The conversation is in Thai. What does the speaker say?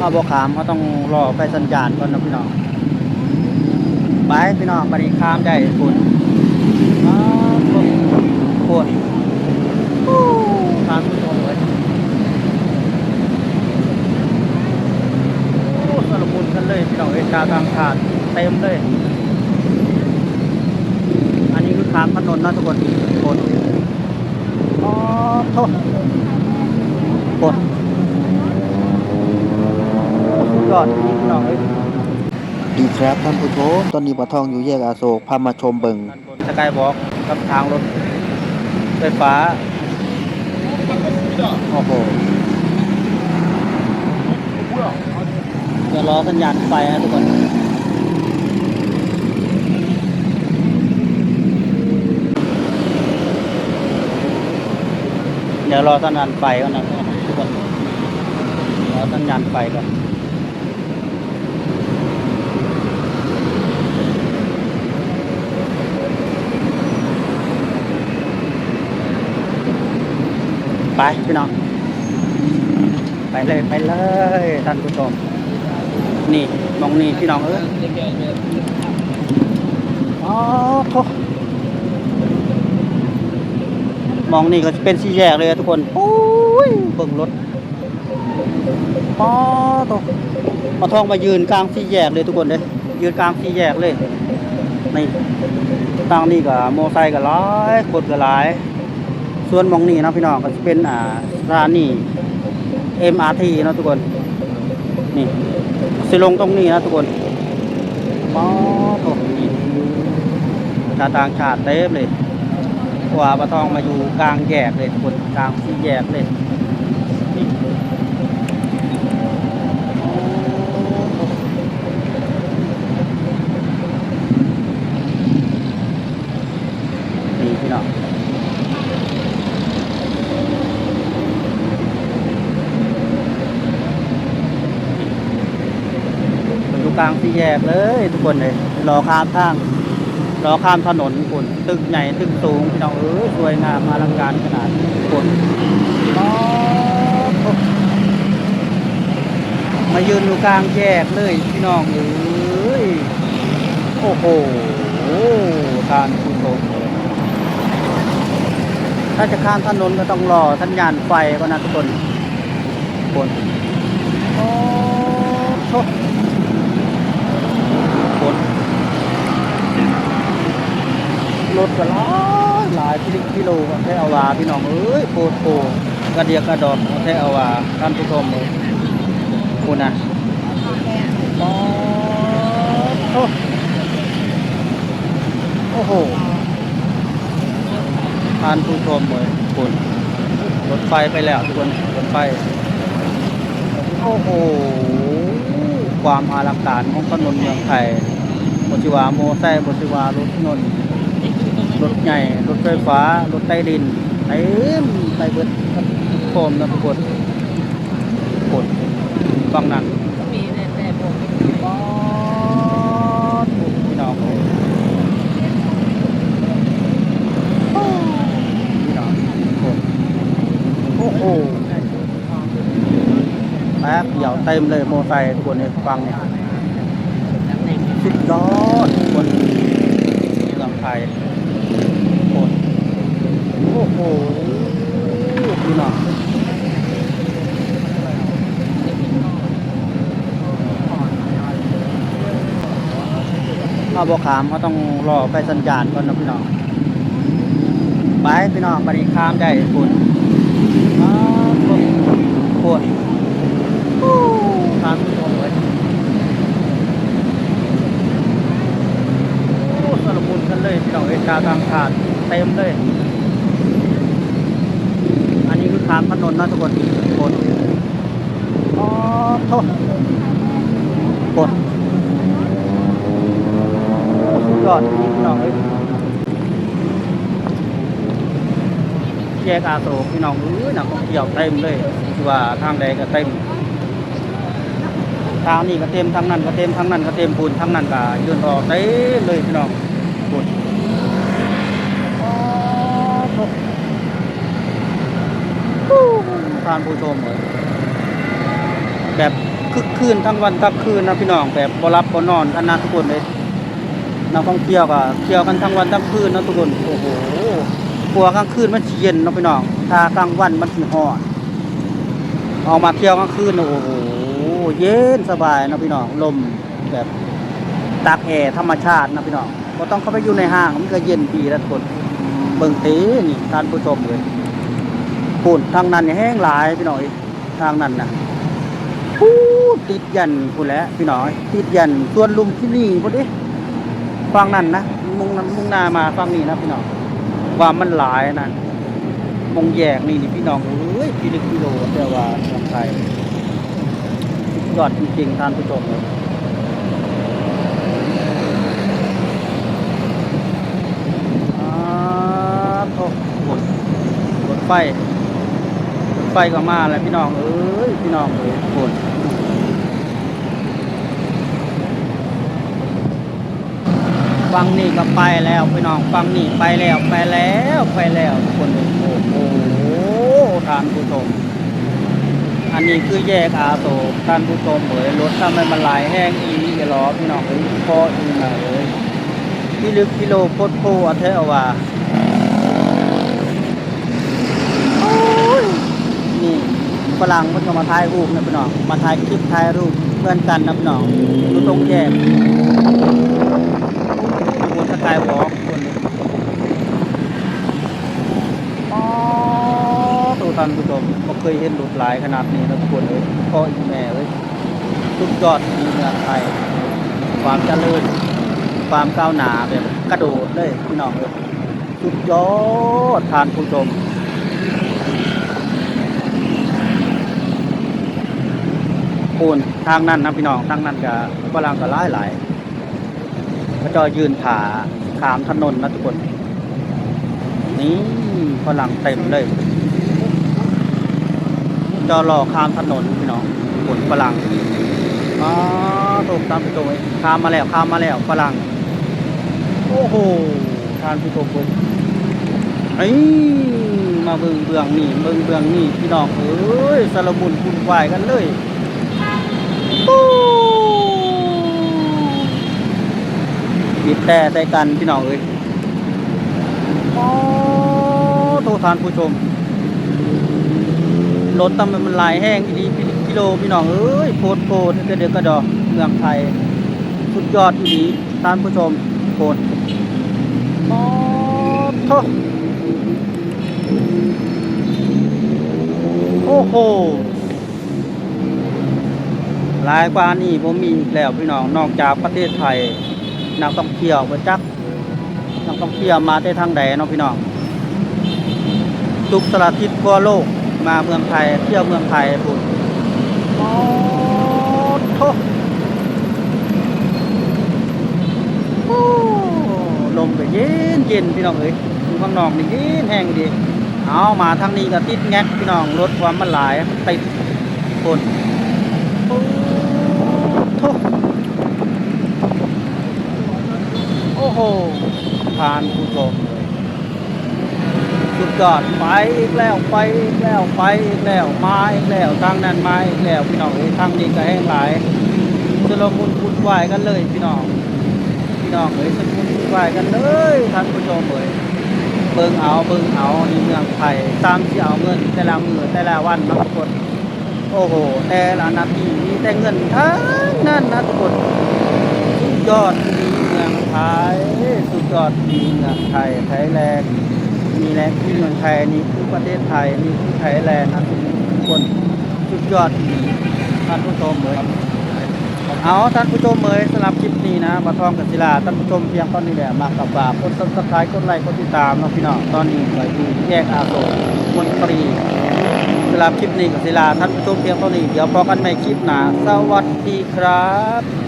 เอาบอขามเขาต้องรอไปสัญญาณก่อนนะพี่น้องไปพี่น้องไปนี่ข้ามได้คุณโคตรขางผู้ชมเลยโอ้สารบุญกันเลยพี่น้องเอชาทางขาดเต็มเลย อันนี้คือขามถนนนะทุกคนคนอ๋อโทษคน ยอดจริงๆพี่น้องเอ้ยดีครับท่านผู้ชมตอนนี้ปะทองอยู่แยกอโศกพามาชมเบิงสกายบอกกับทางรถไฟฟ้าโอ้โหเดี๋ยวรอสัญญาณไฟนะทุกคนเดี๋ยวรอสัญญาณไฟก่อนนะทุกคนรอสัญญาณไฟก่อน ไปพี่น้อง ไปเลยไปเลยท่านผู้ชม นี่มองนี่พี่น้องเอ้ยอ๋อโมองนี่ก็เป็นสี่แยกเลยทุกคนโอ้ยเบิ่งรถอ๋อโตมาทองมายืนกลางสี่แยกเลยทุกคนเลยยืนกลางสี่แยกเลยนี่ทางนี้ก็โมไซค์ก็หลายคนก็หลาย ส่วนมองนี่นะพี่น้องก็จะเป็นอ่าร้านนี่ MRT นะทุกคน นี่สิลงตรงนี้นะทุกคนป๊อโถนี่ชาต่างชาติเต็มเลยกว่าปะทองมาอยู่กลางแยกเลยทุกคนกลางสี่แยกเลยนี่นี่พี่น้อง มันอยู่กลางสี่ แยกเลยทุกคนเลยรอข้ามทางรอข้ามถนนคุณตึกใหญ่ตึกสูงพี่น้องเออสวยงามอลังการขนาดคุณอ๋อมายืนอยู่กลางแยกเลยพี่น้องเอ้ยโอ้โหทานผู้ชมถ้าจะข้ามถนนก็ต้องรอสัญญาณไฟก่อนนะทุกคนคนโอ้โห คน รถก็หลายหลายกิโลกิโลก็แค่เอาวาพี่น้องเอ้ยโคตรโคกระเดียกกระดอนก็แค่เอาวาท่านผู้ชมเลยคุณนะโอ้โอ้โหท่านผู้ชมเลยคุณรถไฟไปแล้วทุกคนรถไฟโอ้โหความอลังการของถนนเมืองไทยบชิวาโมไซค์บชิวารถนน รถใหญ่ รถไฟฟ้า รถใต้ดินเต็มไปเบิดโคมนะทุกคนกดฟังนั่นมีแต่แต่ผมป๊อดพี่น้องเอ้ยพี่น้องกดโอ้โหแป๊บเดียวเต็มเลยโมอไซค์ทุกคนเนี่ยฟังเนี่ยสุดยอดทุกคนเมืองไทยโคตรโอ้โหพี่น้อง เอาบอขามเขาต้องรอไปสัญญาณก่อนนะพี่น้องไปพี่น้องไปนี่ข้ามได้คุณอ้าวโคตรทางผู้ชมเลยโอ้สารบุญกันเลยพี่น้องเอชาวทางขาดเต็มเลย อันนี้คือข้ามถนนนะทุกคนคนอ๋อโทษคนสุ ดยอดจริงๆพี่น้องเอ้ยแยกอาโศกพี่น้องเอ้ยนักท่องเที่ยวเต็มเลยว่าทางใดก็เต็มทางนี้ก็เต็มทางนั้นก็เต็มทางนั้นก็เต็มปูนทางนั้นก็ยืนรอเต็มเลยพี่น้องปูนท่านผู้ชมเอ้ยแบบคึกคืนทั้งวันทั้งคืนนะพี่น้องแบบบรับบ่นอนกันนะทุกคนเลย นักท่องเที่ยวก็เที่ยวกันทั้งวันทั้งคืนนะทุกคนโอ้โหกลัวกลางคืนมันเย็นเนาะพี่น้องถ้ากลางวันมันสิร้อนออกมาเที่ยวกลางคืนโอ้โหเย็นสบายนะพี่น้องลมแบบตากแอร์ธรรมชาตินะพี่น้องบ่ต้องเข้าไปอยู่ในห้างมันก็เย็นดีแล้วทุกคนเบิ่งเตนี่ท่านผู้ชมเลยพูนทางนั้นนี่แห้งหลายพี่น้องเอ้ยทางนั้นน่ะติดยันพูดแหล้วพี่น้อย ติดยันส่วนลุมที่นี่พูดดิ ฟังนั่นนะมุงนั้นมุงหนามาฟังนี่นะพี่น้องว่ามันหลายนะมงแยกนี่นี่พี่น้องเอ้ยพี่ลึกพี่โลแต่ว่าทางไทยสุดยอดจริงๆท่านผู้ชมเลยอ่าโทษรถไฟรถไฟก็มาแล้วพี่น้องเอ้ยพี่น้องเอ้ยทุกคน ฟังนี่ก็ไปแล้วพี่น้องฟังนี่ไปแล้วไปแล้วไปแล้วทุกคนโอ้โหท่านผู้ชมอันนี้คือแยกอาโศกท่านผู้ชมเอ้ยรถทำไมมันหลายแห้งอีนี่จะล้อพี่น้องเอ้ยพออีน่ะเอ้ยพี่ลึกกิโลโพดโพอัเทอาว่านี่ฝรั่งมันก็มาถ่ายรูปนะพี่น้องมาถ่ายคลิปถ่ายรูปเพื่อนกันนะพี่น้องอยู่ตรงแยกบนสกายวอล์กคนนี้อ๋อตัวทันผู้ชมก็เค ยเห็นรถหลายขนาดนี้แล้วทุกคนเลยพ่ออีแม่เลยสุดยอดในเมืองไทย ความเจริญความก้าวหน้าแบบกระโดดเลยพี่น้องเลยสุดยอดทานผู้ชมปูนทางนั้นนะพี่น้องทางนั้นก็ฝรั่งก็หลายหลายๆเขาจะยืนผ่าขามถนนนะทุกคน นี่ฝรั่งเต็มเลย จอรอข้ามถนนพี่น้องฝนฝรั่งอ๋อถูกตามพี่โจยข้ามมาแล้วข้ามมาแล้วฝรั่งโอ้โหทานพี่โจยไอ้มาเบิ่งเบืองนี่เบิ่งเบืองนี่พี่น้องเอ้ยสารบุญคุณควายกันเลยบีบแต่ใส่กันพี่น้องเอ้ยโอ้โทษทานผู้ชม รถตำมันลายแห้งอีดีกิโลพี่น้องเอ้ยโพดโพดเดือกระดอกเมืองไทยสุดยอดอีดีท่านผู้ชมโพดโอ้โทโอ้โหหลายกว่านี่ผมมีอีกแล้วพี่น้องนอกจากประเทศไทยนักท่องเที่ยวประจักนักท่องเที่ยวมาได้ทางใดเนาะพี่น้องทุกสารทิศทั่วโลก มาเมืองไทย เที่ยวเมืองไทยพุ่นโอ้โถโอ้ลมก็เย็นเย็นพี่น้องเอ้ยอยู่ข้างนอกนี่เย็นแห้งดี เอามาทางนี้ก็ติดแงกพี่น้องรถความมันหลายติดคนโอ้โถโอ้โหผ่านผู้ชม สุดยอดไปอีกแล้วไปอีกแล้วไปอีกแล้วมาอีกแล้วทางนั้นมาอีกแล้วพี่น้องเอ้ทางนี้ก็แห้งหลายจะลงมุนวุ่นวายกันเลยพี่น้องพี่น้องเอ้ยสมุนวุ่นวายกันเลยท่านผู้ชมเอ้ยเบิ่งเอาเบิ่งเอาในเมืองไทยตามที่เอาเงินแต่ละมือแต่ละวันนะทุกคนโอ้โหแต่ละนาทีมีแต่เงินทั้งนั้นนะทุกคนสุดยอดที่เมืองไทยสุดยอดที่เมืองไทยไทยแลนด์ มีแลนด์ที่เมืองไทยนี่คือประเทศไทยนี่คือไทยแลนด์นะทุกคนสุดยอดที่ท่านผู้ชมเลยเอาท่านผู้ชมเลยสำหรับคลิปนี้นะมาทองกับศิลาท่านผู้ชมเพียงตอนนี้แหละมากับฝากกดซับสไครต์กดไลค์กดติดตามนะพี่น้องตอนนี้ก็อยู่แยกอาโศกมนตรีสำหรับคลิปนี้กับศิลาท่านผู้ชมเพียงเท่านี้เดี๋ยวพอกันใหม่คลิปหน้าสวัสดีครับ